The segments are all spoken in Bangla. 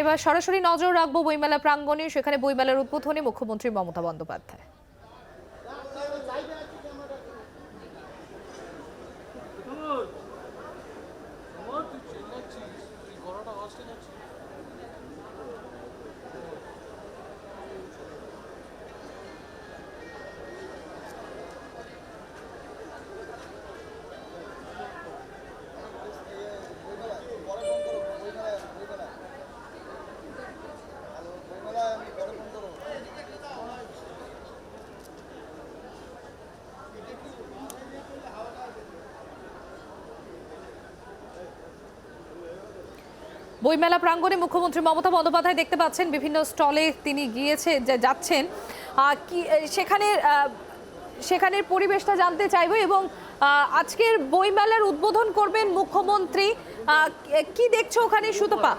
এবার সরাসরি নজর রাখব বইমেলা প্রাঙ্গণে। সেখানে বইমেলার উদ্বোধনে মুখ্যমন্ত্রী মমতা বন্দ্যোপাধ্যায়। বইমেলা প্রাঙ্গণে মুখ্যমন্ত্রী মমতা বন্দ্যোপাধ্যায় দেখতে পাচ্ছেন বিভিন্ন স্টলে তিনি গিয়েছে যাচ্ছেন। কি সেখানে সেখানের পরিবেশটা জানতে চাইব এবং আজকের বইমেলার উদ্বোধন করবেন মুখ্যমন্ত্রী। কি দেখছ ওখানে সুতপা?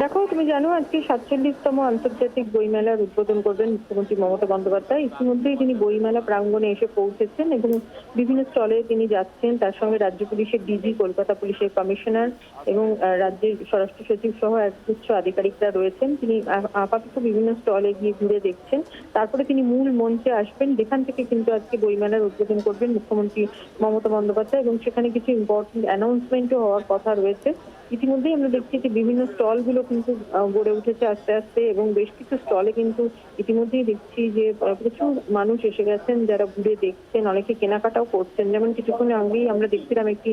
দেখো, তুমি জানো আজকে সাতচল্লিশতম আন্তর্জাতিক বইমেলার উদ্বোধন করবেন মুখ্যমন্ত্রী মমতা বন্দ্যোপাধ্যায়। ইতিমধ্যেই তিনি বইমেলা প্রাঙ্গণে এসে পৌঁছেছেন এবং বিভিন্ন স্টলে তিনি যাচ্ছেন। তার সঙ্গে রাজ্য পুলিশের ডিজি, কলকাতা পুলিশের কমিশনার এবং রাজ্যের স্বরাষ্ট্র সচিব সহ এক উচ্চ আধিকারিকরা রয়েছেন। তিনি আপাতত বিভিন্ন স্টলে গিয়ে ঘুরে দেখছেন। তারপরে তিনি মূল মঞ্চে আসবেন। যেখান থেকে কিন্তু আজকে বইমেলার উদ্বোধন করবেন মুখ্যমন্ত্রী মমতা বন্দ্যোপাধ্যায় এবং সেখানে কিছু ইম্পর্টেন্ট অ্যানাউন্সমেন্টও হওয়ার কথা রয়েছে। ইতিমধ্যেই আমরা দেখছি যে বিভিন্ন স্টলগুলো কিন্তু গড়ে উঠেছে আস্তে আস্তে এবং বেশ কিছু স্টলে কিন্তু ইতিমধ্যেই দেখছি যে প্রচুর মানুষ এসে গেছেন, যারা ঘুরে দেখছেন, অনেকে কেনাকাটাও করছেন। যেমন কিছুক্ষণ আগেই আমরা দেখছিলাম একটি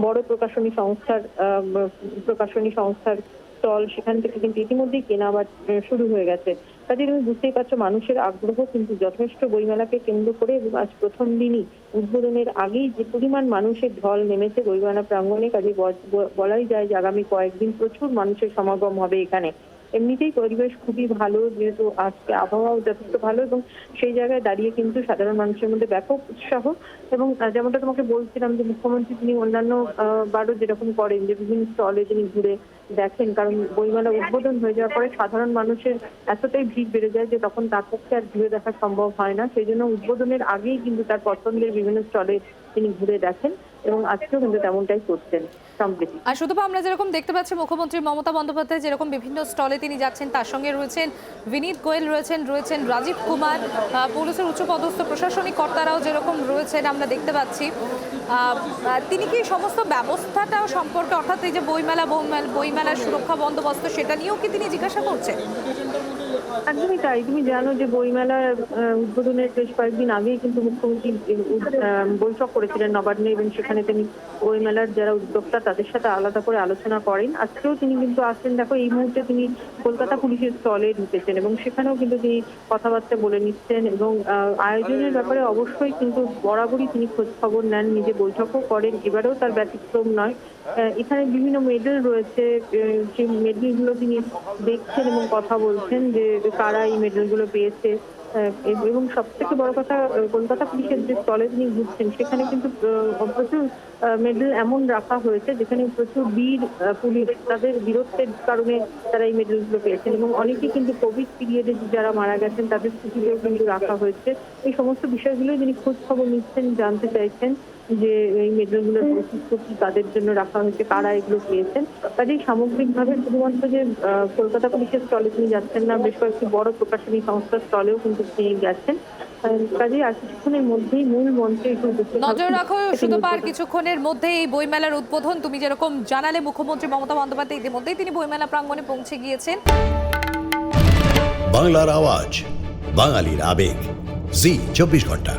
বড় প্রকাশনী সংস্থার প্রকাশনী সংস্থার স্টল, সেখান থেকে কিন্তু ইতিমধ্যে কেনা শুরু হয়ে গেছে। কাজে তুমি বুঝতেই পারছ, মানুষের আগ্রহ কিন্তু যথেষ্ট। বইমেলাকে কেন্দ্র করে এবং আজ প্রথম দিনই উদ্বোধনের আগেই যে পরিমাণ মানুষের ঢল নেমেছে বইমেলা প্রাঙ্গণে কাজে বলাই যায় যে আগামী কয়েকদিন প্রচুর মানুষের সমাগম হবে এখানে। এমনিতেই পরিবেশ খুবই ভালো, যেহেতু আজকে আবহাওয়াও যথেষ্ট ভালো এবং সেই জায়গায় দাঁড়িয়ে কিন্তু সাধারণ মানুষের মধ্যে ব্যাপক উৎসাহ এবং যেমনটা তোমাকে বলছিলাম যে মুখ্যমন্ত্রী তিনি অন্যান্য বারও যেরকম করেন যে বিভিন্ন স্টলে তিনি ঘুরে দেখেন, কারণ বইমেলা উদ্বোধন হয়ে যাওয়ার পরে সাধারণ মানুষের এতটাই ভিড় বেড়ে যায় যে তখন তার পক্ষে আর ঘুরে দেখা সম্ভব হয় না। সেই জন্য উদ্বোধনের আগেই কিন্তু তার পছন্দের বিভিন্ন স্টলে তিনি ঘুরে দেখেন এবং আজকেও কিন্তু তেমনটাই করছেন। আর শুধু আমরা যেরকম দেখতে পাচ্ছি, মুখ্যমন্ত্রী মমতা বন্দ্যোপাধ্যায় যেরকম বিভিন্ন স্টলে তিনি যাচ্ছেন, তার সঙ্গে রয়েছেন বিনীত গোয়েল, রয়েছেন রয়েছেন রাজীব কুমার পুলিশের উচ্চপদস্থ প্রশাসনিক কর্তারাও যেরকম রয়েছেন, আমরা দেখতে পাচ্ছি। তিনি কি সমস্ত ব্যবস্থাটাও সম্পর্কে, অর্থাৎ এই যে বইমেলা বইমেলা, বইমেলার সুরক্ষা বন্দোবস্ত, সেটা নিয়েও কি তিনি জিজ্ঞাসা করছেন? একদমই তাই। তুমি জানো যে বইমেলার উদ্বোধনের বেশ কয়েকদিন আগেই কিন্তু মুখ্যমন্ত্রী বৈঠক করেছিলেন নবান্নে এবং সেখানে তিনি বইমেলার যারা উদ্যোক্তা তাদের সাথে আলাদা করে আলোচনা করেন। আজকেও তিনি কিন্তু আসছেন। দেখো, এই মুহূর্তে তিনি কলকাতা পুলিশের স্টলে ঢুকেছেন এবং সেখানেও কিন্তু তিনি কথাবার্তা বলে নিচ্ছেন এবং আয়োজনের ব্যাপারে অবশ্যই কিন্তু বরাবরই তিনি খোঁজ খবর নেন, নিজে বৈঠকও করেন। এবারেও তার ব্যতিক্রম নয়। এখানে বিভিন্ন মেডেল রয়েছে সেই মেডেলগুলো তিনি দেখছেন এবং কথা বলছেন যে কারা এই মেডেলগুলো পেয়েছে। এবং সব থেকে বড় কথা কলকাতা পুলিশের যে স্টলে তিনি ঘুরছেন, সেখানে কিন্তু প্রচুর মেডেল এমন রাখা হয়েছে যেখানে প্রচুর বীর পুলিশ তাদের বীরত্বের কারণে তারা এই মেডেলগুলো পেয়েছেন এবং অনেকেই কিন্তু কোভিড পিরিয়ডে যারা মারা গেছেন, তাদের স্মৃতিতেও কিন্তু রাখা হয়েছে। এই সমস্ত বিষয়গুলোই তিনি খোঁজ খবর নিচ্ছেন, জানতে চাইছেন যে এই মেডেলগুলোর বৈশিষ্ট্য কি তাদের জন্য রাখা হয়েছে, কারা এগুলো পেয়েছেন। কাজেই সামগ্রিকভাবে শুধুমাত্র যে কলকাতা পুলিশের স্টলে তিনি যাচ্ছেন না, বেশ কয়েকটি বড় প্রকাশনী সংস্থার স্টলেও কিন্তু তিনি গেছেন। আর কিছুক্ষণের মধ্যেই মূল মঞ্চে নজর রাখো সেটি সুতপা কিছুক্ষণের মধ্যে এই বইমেলার উদ্বোধন। তুমি যেরকম জানালে মুখ্যমন্ত্রী মমতা বন্দ্যোপাধ্যায় ইতিমধ্যেই তিনি বইমেলা প্রাঙ্গণে পৌঁছে গিয়েছেন। বাংলার আওয়াজ বাঙালির আবেগ। জি চব্বিশ ঘণ্টা।